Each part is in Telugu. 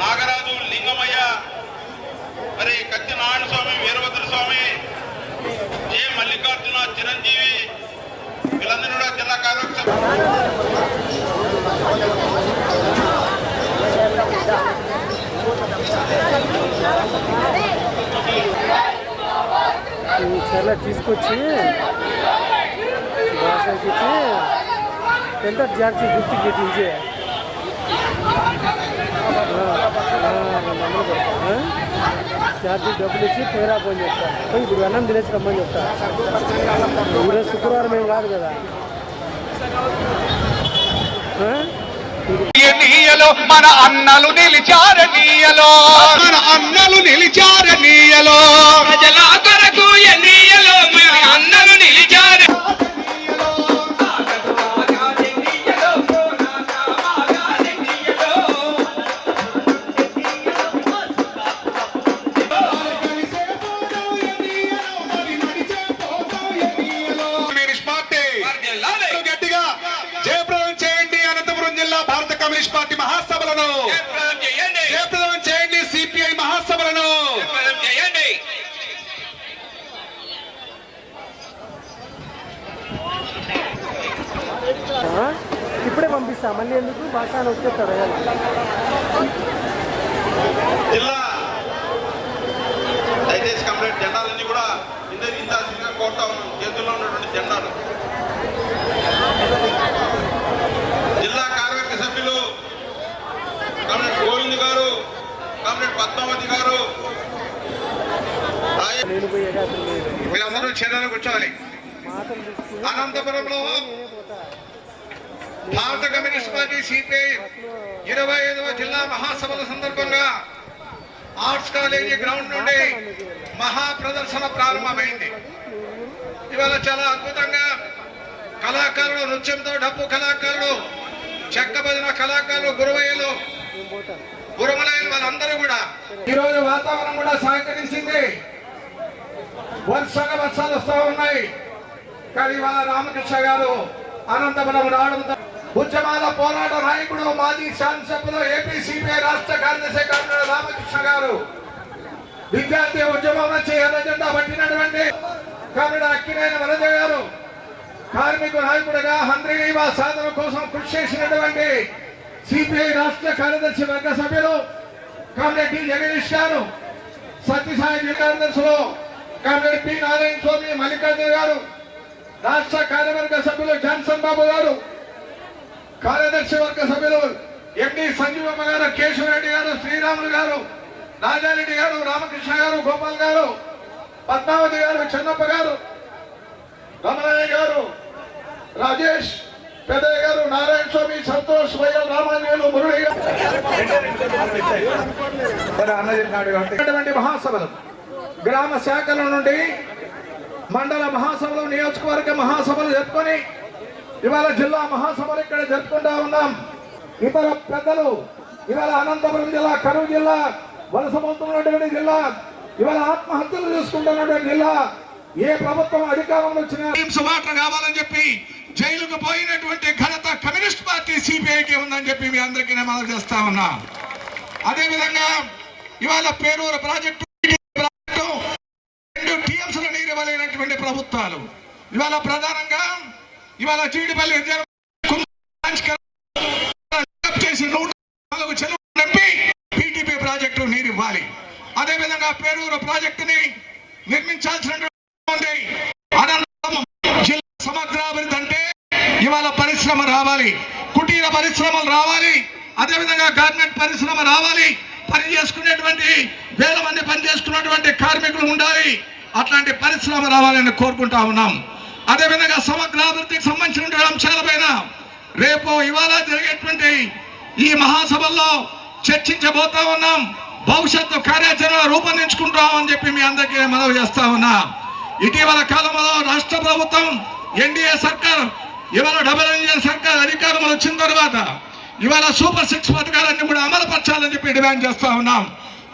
నాగరాజు లింగమయ్య మరి కత్తి నారాయణ స్వామి వీరభద్ర స్వామి జే. మల్లికార్జున చిరంజీవి వీళ్ళందరూ కూడా జిల్లా కార్యక్రమం ఈ తీసుకొచ్చి భాషకి ఎంత జాగ్రత్త గుర్తు గెట్టించి ఛార్జీ డబ్బులు ఇచ్చి పేరా పోని చెప్తా పోయి ఇప్పుడు అన్నం తినేసి రమ్మని చెప్తా. ఈరోజు శుక్రవారం ఏం కాదు కదా? మన అన్నలు నిలిచారనీయలో మన అన్నలు నిలిచారనీయలో ప్రజల కొరకు ఎన్నీయలో మన అన్నలు పంపిస్తా మళ్ళీ ఎందుకు? భాష అని వచ్చేస్తాడు జిల్లా దయచేసి కంప్లీట్ జెండాలన్నీ కూడా కోరుతా చేతుల్లో ఉన్నటువంటి జెండాలు. జిల్లా కార్యవర్గ సభ్యులు కామ్రేడ్ గోవింద్ గారు కామ్రేడ్ పద్మావతి గారు మీరందరూ చర్యలు కూర్చోవాలి అనంతపురంలో భారత కమ్యూనిస్ట్ పార్టీ సిపిఐ ఇరవై ఐదవ జిల్లా మహాసభల సందర్భంగా ఆర్ట్స్ కాలేజీ గ్రౌండ్ నుండి మహా ప్రదర్శన ప్రారంభమైంది. ఇవాళ చాలా అద్భుతంగా కళాకారులు నృత్యంతో డప్పు కళాకారులు చెక్క భజన కళాకారులు గురువయ్యలు గురుమలైన వాళ్ళందరూ కూడా ఈరోజు వాతావరణం కూడా సహకరించింది. వర్షాలు వర్షాలు వస్తూ ఉన్నాయి. కానీ ఇవాళ రామకృష్ణ గారు అనంతపురం రావడంతో ఉద్యమాల పోరాట నాయకుడు మాజీ శాసనసభ్యులు ఏపీ సిపిఐ రాష్ట్ర కార్యదర్శి కామ్రేడ్ రామకృష్ణ గారు. విద్యార్థి ఉద్యమం నుంచి ఎర్ర జెండా పట్టినటువంటి కామ్రేడ్ అక్కినేని వరద గారు. కార్మిక నాయకుడిగా హంద్రీవా సాధన కోసం కృషి చేసినటువంటి సిపిఐ రాష్ట్ర కార్యదర్శి వర్గ సభ్యులు కామ్రేడ్ డి జగదీష్ గారు. సత్యసాయి కార్యదర్శులు కామ్రేడ్ పి నారాయణ స్వామి మల్లికార్జున గారు. రాష్ట్ర కార్యవర్గ సభ్యులు జాన్సన్ బాబు గారు. కార్యదర్శి వర్గ సభ్యులు ఎండి సంజీవమ్మ గారు కేశవరెడ్డి గారు శ్రీరాములు గారు రాజారెడ్డి గారు రామకృష్ణ గారు గోపాల్ గారు పద్మావతి గారు చెన్నప్ప గారు రమణయ్య గారు రాజేష్ పెద్దయ్య గారు నారాయణ స్వామి సంతోష్ వైఎల్ రామాంజనేయులు మురళి గారు. మహాసభలు గ్రామ శాఖల నుండి మండల మహాసభలు నియోజకవర్గ మహాసభలు జరుపుకొని ఇవాళ జిల్లా మహాసభలు ఇక్కడ జరుపుకుంటా ఉన్నాం. ఇతర పెద్దలు ఇవాళ అనంతపురం జిల్లా కరూరు జిల్లా వలస పొందుతున్నటువంటి జిల్లా ఇవాళ ఆత్మహత్యలు చేసుకుంటున్నటువంటి జిల్లా ఏ ప్రభుత్వం అధికారంలో వచ్చిన సుమాట్ర కావాలని చెప్పి జైలుకు పోయినటువంటి ఘనత కమ్యూనిస్ట్ పార్టీ సిపిఐకి ఉందని చెప్పి మీ అందరికీ నేను మనవి చేస్తా ఉన్నా. అదే విధంగా ఇవాళ పేరూరు ప్రాజెక్టు ప్రాజెక్టు రెండు టీఎంసీల నీరు ఇవ్వలేనటువంటి ప్రభుత్వాలు. ఇవాళ ప్రధానంగా ఇవాళ జీడిపల్లి చేసి నూట నాలుగు చెరువులు నింపి పీటీపీ ప్రాజెక్టు నీరు ఇవ్వాలి. అదే విధంగా పేరూరు ప్రాజెక్టుని నిర్మించాల్సినటువంటి అనంతరం జిల్లా సమగ్రాభివృద్ధి అంటే ఇవాళ పరిశ్రమ రావాలి. కుటీర పరిశ్రమలు రావాలి. అదే విధంగా గార్మెంట్ పరిశ్రమ రావాలి. పని చేసుకునేటువంటి వేల మంది పని చేసుకున్నటువంటి కార్మికులు ఉండాలి. అట్లాంటి పరిశ్రమ రావాలని కోరుకుంటా ఉన్నాం. అదే విధంగా సమగ్రాభివృద్ధికి సంబంధించిన అంశాలపైన రేపు ఇవాళ జరిగేటువంటి ఈ మహాసభల్లో చర్చించబోతా ఉన్నాం. భవిష్యత్తు కార్యాచరణ రూపొందించుకుంటామని చెప్పి మీ అందరికీ మనవి చేస్తా ఉన్నా. ఇటీవల కాలంలో రాష్ట్ర ప్రభుత్వం ఎన్డీఏ సర్కార్ ఇవాళ డబుల్ ఇంజిన్ సర్కార్ అధికారం వచ్చిన తర్వాత ఇవాళ సూపర్ సిక్స్ పథకాలన్నీ కూడా అమలు పరచాలని చెప్పి డిమాండ్ చేస్తా ఉన్నాం.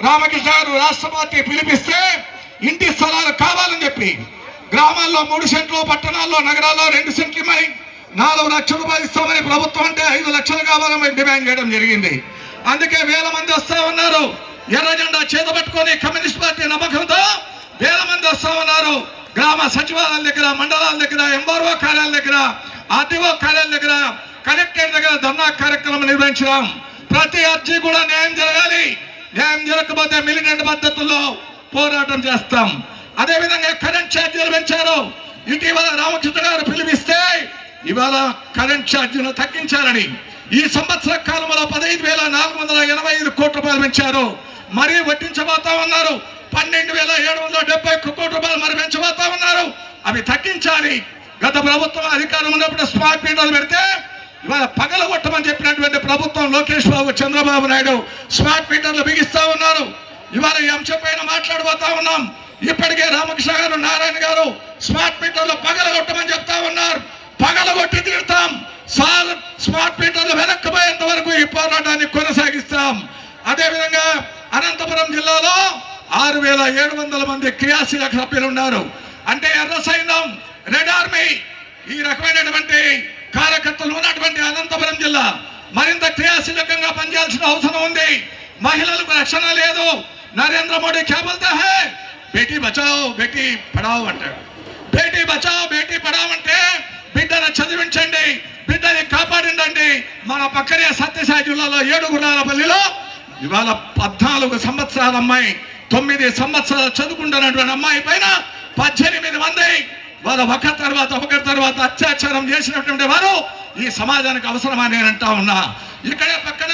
రామకృష్ణ గారు రాష్ట్ర పార్టీ పిలిపిస్తే ఇంటి స్థలాలు కావాలని చెప్పి గ్రామాల్లో మూడు సెంట్లు పట్టణాల్లో నగరాల్లో రెండు సెంట్లు ఇమ్మని నాలుగు లక్షలు రూపాయలు ఇస్తామని ప్రభుత్వం అంటే ఐదు లక్షలు కావాలని డిమాండ్ చేయడం జరిగింది. అందుకే వేల మంది వస్తారు ఎర్ర జెండా చేత పట్టుకొని కమ్యూనిస్ట్ పార్టీ నమ్మకంతో వేల మంది వస్తా ఉన్నారు. గ్రామ సచివాలయాల దగ్గర మండలాల దగ్గర ఎంఆర్ఓ కార్యాలయాల దగ్గర ఆర్టీఓ కార్యాలయాల దగ్గర కలెక్టర్ దగ్గర ధర్నా కార్యక్రమం నిర్వహించడం ప్రతి అర్జీ కూడా న్యాయం జరగాలి. న్యాయం జరగకపోతే మిలిటెంట్ పద్ధతుల్లో పోరాటం చేస్తాం. అదేవిధంగా కరెంట్ ఛార్జీలు పెంచారు. ఇటీవల రామకృష్ణ గారు పిలిపిస్తే ఇవాళ కరెంట్ ఛార్జీలు తగ్గించారని ఈ సంవత్సర కాలంలో పదహైదు వేల నాలుగు వందల ఎనభై ఐదు కోట్ల రూపాయలు పెంచారు. మరీ వడ్డించబోతా ఉన్నారు. పన్నెండు వేల ఏడు వందల డెబ్బై ఒక్క కోట్ల రూపాయలు మరి పెంచబోతా ఉన్నారు. అవి తగ్గించాలి. గత ప్రభుత్వం అధికారం ఉన్నప్పుడు స్మార్ట్ మీటర్లు పెడితే ఇవాళ పగలగొట్టమని చెప్పినటువంటి ప్రభుత్వం లోకేష్ బాబు చంద్రబాబు నాయుడు స్మార్ట్ మీటర్లు బిగిస్తా ఉన్నారు. ఇవాళ ఈ అంశం పైన మాట్లాడబోతా ఉన్నాం. ఇప్పటికే రామకృష్ణ గారు నారాయణ గారు స్మార్ట్ మీటర్లు పగలగొట్టమని చెప్తా ఉన్నారు. పగలగొట్టి తిడతాం సాల్ స్మార్ట్ మీటర్లు వెనక్కిపోయేంత వరకు ఈ పోరాటాన్ని కొనసాగిస్తాం. అదే విధంగా అనంతపురం జిల్లాలో ఆరు వేల ఏడు వందల మంది క్రియాశీలక సభ్యులు ఉన్నారు. అంటే ఎర్ర సైన్యం రెడ్ ఆర్మీ ఈ రకమైనటువంటి కార్యకర్తలు ఉన్నటువంటి అనంతపురం జిల్లా మరింత క్రియాశీలకంగా పనిచేయాల్సిన అవసరం ఉంది. మహిళలకు రక్షణ లేదు. నరేంద్ర మోడీ కేబల్తో బేటీ బచావ్ బేటీ పడావ్ అంటాడు. బేటీ బచావ్ బేటీ పడావ్ అంటే బిడ్డను చదివించండి బిడ్డని కాపాడండి మన పక్కనే సత్యసాయి జిల్లాలో ఏడుగురాలపల్లిలో ఇవాళ పద్నాలుగు సంవత్సరాల అమ్మాయి తొమ్మిది సంవత్సరాలు చదువుకుంటున్నటువంటి అమ్మాయి పైన పద్దెనిమిది మంది వాళ్ళ ఒక తర్వాత ఒకరి తర్వాత అత్యాచారం చేసినటువంటి వారు ఈ సమాజానికి అవసరమా నేను అంటా ఉన్నా. ఇక్కడే పక్కన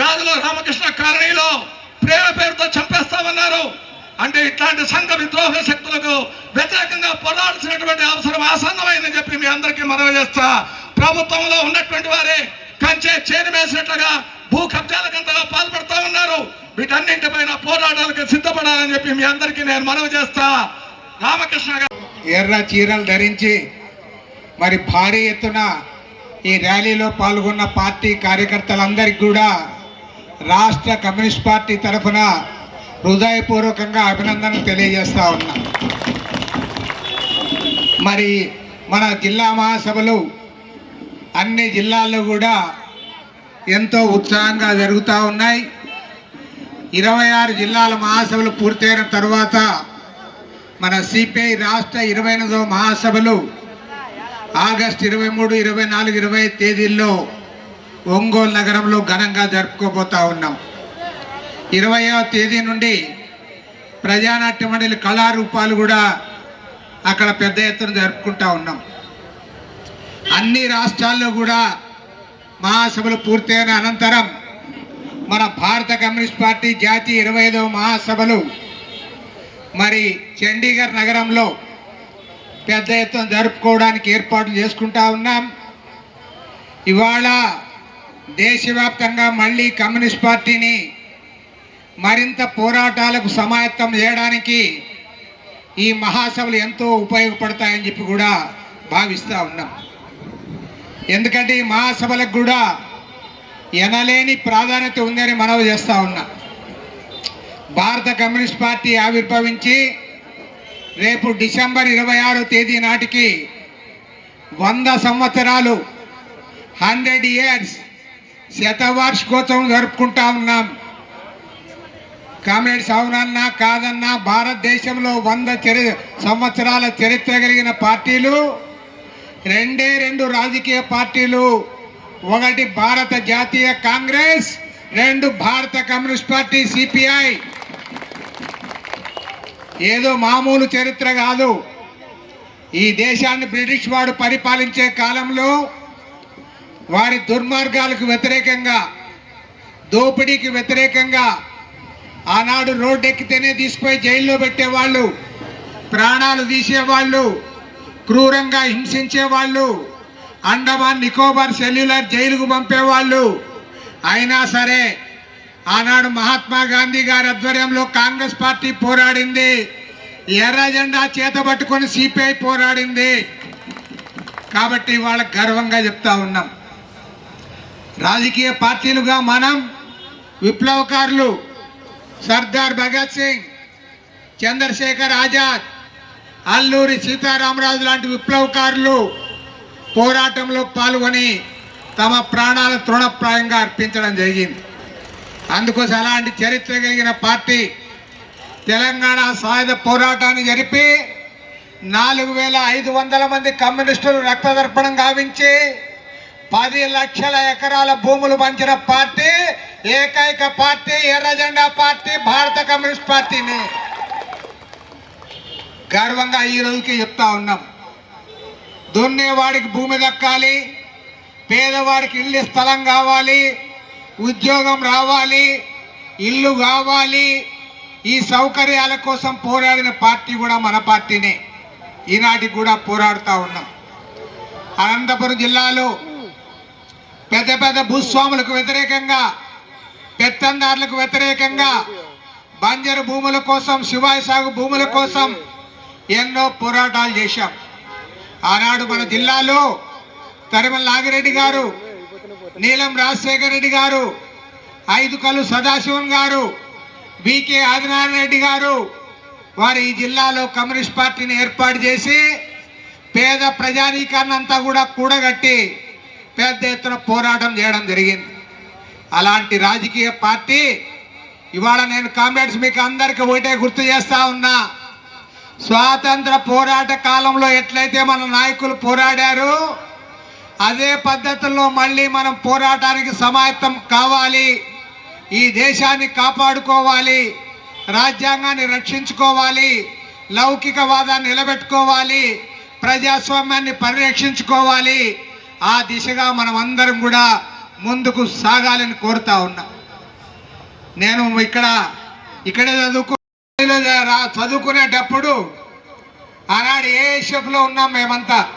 గాజులో రామకృష్ణ కాలనీలో ప్రేమ పేరుతో చంపేస్తామన్నారు ఇట్లాంటి సంఘ విద్రోహ శక్తులకు వ్యతిరేకంగా పోరాడాల్సినటువంటి అవసరం ఆసన్నమైందని చెప్పి మీ అందరికీ మనవి చేస్తా. ప్రభుత్వంలో ఉన్నటువంటి వారే కంచే చేను వేసినట్లుగా భూ కబ్జాలకంతగా పాల్పడతా ఉన్నారు. వీటన్నింటిపైన పోరాటాలకు సిద్ధపడాలని చెప్పి మీ అందరికీ నేను మనవి చేస్తా. రామకృష్ణ గారు. ఎర్ర చీరలు ధరించి మరి భారీ ఎత్తున ఈ ర్యాలీలో పాల్గొన్న పార్టీ కార్యకర్తలందరికీ కూడా రాష్ట్ర కమ్యూనిస్ట్ పార్టీ తరఫున హృదయపూర్వకంగా అభినందనలు తెలియజేస్తా ఉన్నా. మరి మన జిల్లా మహాసభలు అన్ని జిల్లాల్లో కూడా ఎంతో ఉత్సాహంగా జరుగుతూ ఉన్నాయి. ఇరవై ఆరు జిల్లాల మహాసభలు పూర్తయిన తర్వాత మన సిపిఐ రాష్ట్ర ఇరవై ఎనిమిదవ మహాసభలు ఆగస్టు ఇరవై మూడు ఇరవై నాలుగు ఇరవై తేదీల్లో ఒంగోలు నగరంలో ఘనంగా జరుపుకోబోతా ఉన్నాం. ఇరవయో తేదీ నుండి ప్రజానాట్య మండలి కళారూపాలు కూడా అక్కడ పెద్ద ఎత్తున జరుపుకుంటా ఉన్నాం. అన్ని రాష్ట్రాల్లో కూడా మహాసభలు పూర్తయిన అనంతరం మన భారత కమ్యూనిస్ట్ పార్టీ జాతీయ ఇరవై ఐదవ మహాసభలు మరి చండీగఢ్ నగరంలో పెద్ద ఎత్తున జరుపుకోవడానికి ఏర్పాట్లు చేసుకుంటా ఉన్నాం. ఇవాళ దేశవ్యాప్తంగా మళ్ళీ కమ్యూనిస్ట్ పార్టీని మరింత పోరాటాలకు సమాయత్తం చేయడానికి ఈ మహాసభలు ఎంతో ఉపయోగపడతాయని చెప్పి కూడా భావిస్తూ ఉన్నాం. ఎందుకంటే ఈ మహాసభలకు కూడా ఎనలేని ప్రాధాన్యత ఉందని మనవి చేస్తూ ఉన్నా. భారత కమ్యూనిస్ట్ పార్టీ ఆవిర్భవించి రేపు డిసెంబర్ ఇరవై ఆరో తేదీ నాటికి వంద సంవత్సరాలు హండ్రెడ్ ఇయర్స్ శతవార్షికోత్సవం జరుపుకుంటా ఉన్నాం. కామ్రేడ్స్ అవునన్నా కాదన్నా భారతదేశంలో వంద చరి సంవత్సరాల చరిత్ర కలిగిన పార్టీలు రెండే రెండు రాజకీయ పార్టీలు ఒకటి భారత జాతీయ కాంగ్రెస్ రెండు భారత కమ్యూనిస్ట్ పార్టీ సిపిఐ. ఏదో మామూలు చరిత్ర కాదు. ఈ దేశాన్ని బ్రిటిష్ వాడు పరిపాలించే కాలంలో వారి దుర్మార్గాలకు వ్యతిరేకంగా దోపిడీకి వ్యతిరేకంగా ఆనాడు రోడ్డు ఎక్కితేనే తీసుకుపోయి జైల్లో పెట్టేవాళ్ళు ప్రాణాలు తీసేవాళ్ళు క్రూరంగా హింసించేవాళ్ళు అండమాన్ నికోబార్ సెల్యులర్ జైలుకు పంపేవాళ్ళు. అయినా సరే ఆనాడు మహాత్మా గాంధీ గారి ఆధ్వర్యంలో కాంగ్రెస్ పార్టీ పోరాడింది. ఎర్ర జెండా చేతబట్టుకొని సిపిఐ పోరాడింది. కాబట్టి వాళ్ళకి గర్వంగా చెప్తా ఉన్నాం. రాజకీయ పార్టీలుగా మనం విప్లవకారులు సర్దార్ భగత్ సింగ్ చంద్రశేఖర్ ఆజాద్ అల్లూరి సీతారామరాజు లాంటి విప్లవకారులు పోరాటంలో పాల్గొని తమ ప్రాణాల తృణప్రాయంగా అర్పించడం జరిగింది. అందుకోసం అలాంటి చరిత్ర కలిగిన పార్టీ తెలంగాణ సాయుధ పోరాటాన్ని జరిపి నాలుగు వేల ఐదు వందల మంది కమ్యూనిస్టులు రక్తదర్పణం గావించి పది లక్షల ఎకరాల భూములు పంచిన పార్టీ ఏకైక పార్టీ ఎర్ర జెండా పార్టీ భారత కమ్యూనిస్ట్ పార్టీని. గర్వంగా ఈ రోజుకి చెప్తా ఉన్నాం. దున్నేవాడికి భూమి దక్కాలి పేదవాడికి ఇల్లు స్థలం కావాలి ఉద్యోగం రావాలి ఇల్లు కావాలి ఈ సౌకర్యాల కోసం పోరాడిన పార్టీ కూడా మన పార్టీనే. ఈనాటికి కూడా పోరాడుతూ ఉన్నాం. అనంతపురం జిల్లాలో పెద్ద పెద్ద భూస్వాములకు వ్యతిరేకంగా పెత్తందారులకు వ్యతిరేకంగా బంజరు భూముల కోసం శివాయి సాగు భూముల కోసం ఎన్నో పోరాటాలు చేశాం. ఆనాడు మన జిల్లాలో తరిమల నాగిరెడ్డి గారు నీలం రాజశేఖర రెడ్డి గారు ఐదు కలు సదాశివన్ గారు బీకే ఆదినారాయణ రెడ్డి గారు వారు ఈ జిల్లాలో కమ్యూనిస్ట్ పార్టీని ఏర్పాటు చేసి పేద ప్రజానీకాన్ని అంతా కూడా కూడగట్టి పెద్ద ఎత్తున పోరాటం చేయడం జరిగింది. అలాంటి రాజకీయ పార్టీ ఇవాళ నేను కామ్రేడ్స్ మీకు అందరికీ ఒకటే గుర్తు చేస్తా ఉన్నా. స్వాతంత్ర పోరాట కాలంలో ఎట్లయితే మన నాయకులు పోరాడారు అదే పద్ధతుల్లో మళ్ళీ మనం పోరాటానికి సమాయత్తం కావాలి ఈ దేశాన్ని కాపాడుకోవాలి రాజ్యాంగాన్ని రక్షించుకోవాలి లౌకికవాదాన్ని నిలబెట్టుకోవాలి ప్రజాస్వామ్యాన్ని పరిరక్షించుకోవాలి. ఆ దిశగా మనం అందరం కూడా ముందుకు సాగాలని కోరుతా ఉన్నా. నేను ఇక్కడ ఇక్కడే చదువుకు రా- చదువుకునేటప్పుడు ఆనాడు ఏఎస్ఎఫ్లో ఉన్నాం మేమంతా.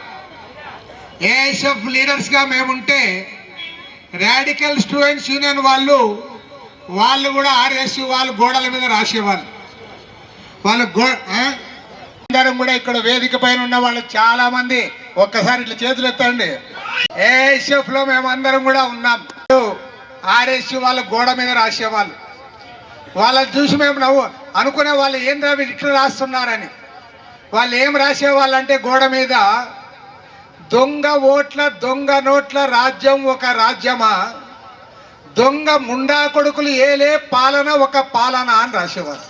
ఏఎస్ఎఫ్ లీడర్స్గా మేముంటే రాడికల్ స్టూడెంట్స్ యూనియన్ వాళ్ళు వాళ్ళు కూడా ఆర్ఎస్యు వాళ్ళు గోడల మీద రాసేవాళ్ళు. వాళ్ళు గో అందరం కూడా ఇక్కడ వేదిక పైన ఉన్న వాళ్ళు చాలామంది ఒక్కసారి ఇట్లా చేతులు ఎత్తండి. ఏఎస్ఎఫ్లో మేమందరం కూడా ఉన్నాం. ఆర్ఎస్ వాళ్ళ గోడ మీద రాసేవాళ్ళు వాళ్ళని చూసి మేము నవ్వు అనుకునే వాళ్ళు ఏం రావి ఇట్లా రాస్తున్నారని. వాళ్ళు ఏం రాసేవాళ్ళు అంటే గోడ మీద దొంగ ఓట్ల దొంగ నోట్ల రాజ్యం ఒక రాజ్యమా? దొంగ ముండా కొడుకులు ఏలే పాలన ఒక పాలన అని రాసేవారు.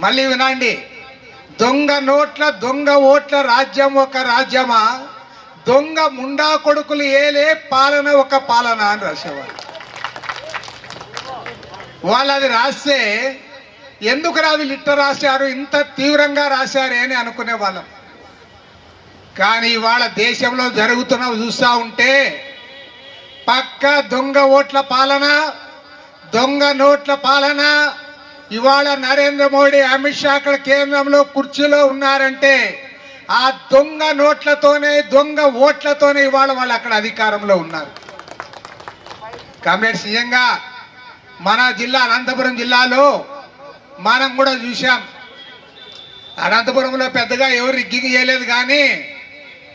మళ్ళీ వినండి. దొంగ నోట్ల దొంగ ఓట్ల రాజ్యం ఒక రాజ్యమా? దొంగ ముండా కొడుకులు ఏలే పాలన ఒక పాలన అని రాసేవాళ్ళు వాళ్ళు అది రాస్తే ఎందుకు రా వీళ్ళు ఇట్ట రాశారు ఇంత తీవ్రంగా రాశారే అని అనుకునే వాళ్ళం. కానీ ఇవాళ దేశంలో జరుగుతున్నవి చూస్తూ ఉంటే పక్క దొంగ ఓట్ల పాలన దొంగ నోట్ల పాలన ఇవాళ నరేంద్ర మోడీ అమిత్ షా అక్కడ కేంద్రంలో కుర్చీలో ఉన్నారంటే ఆ దొంగ నోట్లతోనే దొంగ ఓట్లతోనే ఇవాళ వాళ్ళు అక్కడ అధికారంలో ఉన్నారు. కామ్రేడ్స్ సీఎంగా మన జిల్లా అనంతపురం జిల్లాలో మనం కూడా చూసాం అనంతపురంలో పెద్దగా ఎవరు రిగ్గింగ్ చేయలేదు కానీ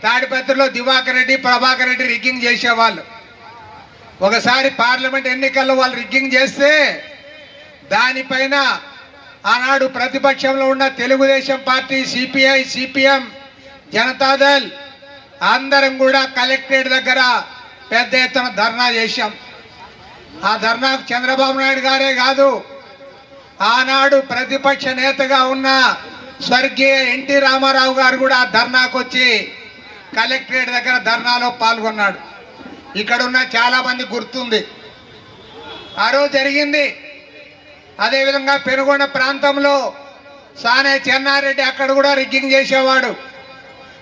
తాడిపత్రిలో దివాకర్ రెడ్డి ప్రభాకర్ రెడ్డి రిగ్గింగ్ చేసేవాళ్ళు. ఒకసారి పార్లమెంట్ ఎన్నికల్లో వాళ్ళు రిగ్గింగ్ చేస్తే దానిపైన ఆనాడు ప్రతిపక్షంలో ఉన్న Telugu Desam party CPI CPM Janata Dal అందరం కూడా కలెక్టరేట్ దగ్గర పెద్ద ఎత్తున ధర్నా చేశాం. ఆ ధర్నాకు చంద్రబాబు నాయుడు గారే కాదు ఆనాడు ప్రతిపక్ష నేతగా ఉన్న స్వర్గీయ ఎన్టీ రామారావు గారు కూడా ధర్నాకు వచ్చి కలెక్టరేట్ దగ్గర ధర్నాలో పాల్గొన్నాడు. ఇక్కడ ఉన్న చాలా మంది గుర్తుంది. ఆ రోజు జరిగింది. అదేవిధంగా పెనుగొండ ప్రాంతంలో సానే చెన్నారెడ్డి అక్కడ కూడా రిగ్గింగ్ చేసేవాడు.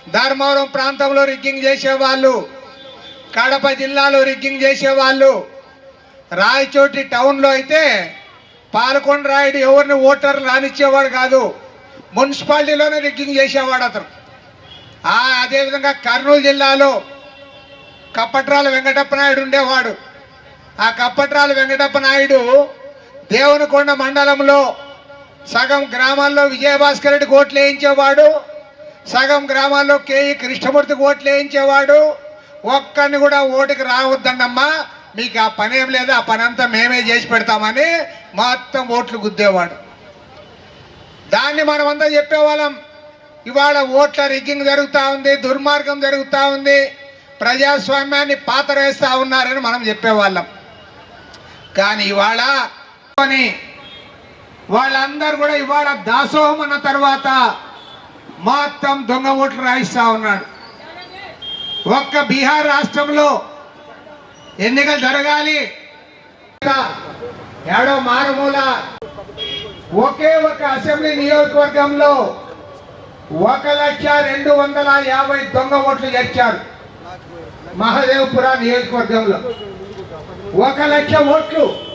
ధర్మవరం ప్రాంతంలో రిగ్గింగ్ చేసేవాళ్ళు కడప జిల్లాలో రిగ్గింగ్ చేసేవాళ్ళు రాయచోటి టౌన్లో అయితే పాలకొండ రాయుడు ఎవరిని ఓటర్లు రానిచ్చేవాడు కాదు మున్సిపాలిటీలోనే రిగ్గింగ్ చేసేవాడు అతను. అదేవిధంగా కర్నూలు జిల్లాలో కప్పట్రాల వెంకటప్ప నాయుడు ఉండేవాడు. ఆ కప్పట్రాల వెంకటప్ప నాయుడు దేవునికొండ మండలంలో సగం గ్రామాల్లో విజయభాస్కర్ రెడ్డి కోట్లు వేయించేవాడు. సగం గ్రామాల్లో కేఈ కృష్ణమూర్తికి ఓట్లు వేయించేవాడు? ఒక్కడిని కూడా ఓటుకి రావద్దన్నమ్మా. మీకు ఆ పని ఏం లేదు ఆ పని అంతా మేమే చేసి పెడతామని మొత్తం ఓట్లు గుద్దేవాడు. దాన్ని మనమంతా చెప్పేవాళ్ళం. ఇవాళ ఓట్ల రిగ్గింగ్ జరుగుతూ ఉంది దుర్మార్గం జరుగుతూ ఉంది ప్రజాస్వామ్యాన్ని పాతరేస్తూ ఉన్నారని మనం చెప్పేవాళ్ళం. కానీ ఇవాళ వాళ్ళందరూ కూడా ఇవాళ దాసోహం అన్న తర్వాత మొత్తం దొంగ ఓట్లు రాయిస్తా ఉన్నాడు. ఒక్క బీహార్ రాష్ట్రంలో ఎన్నికలు జరగాలి. ఏడో మారుమూల ఒకే ఒక అసెంబ్లీ నియోజకవర్గంలో ఒక లక్ష రెండు వందల యాభై దొంగ ఓట్లు గెలిచారు మహదేవ్పుర నియోజకవర్గంలో. ఒక లక్ష ఓట్లు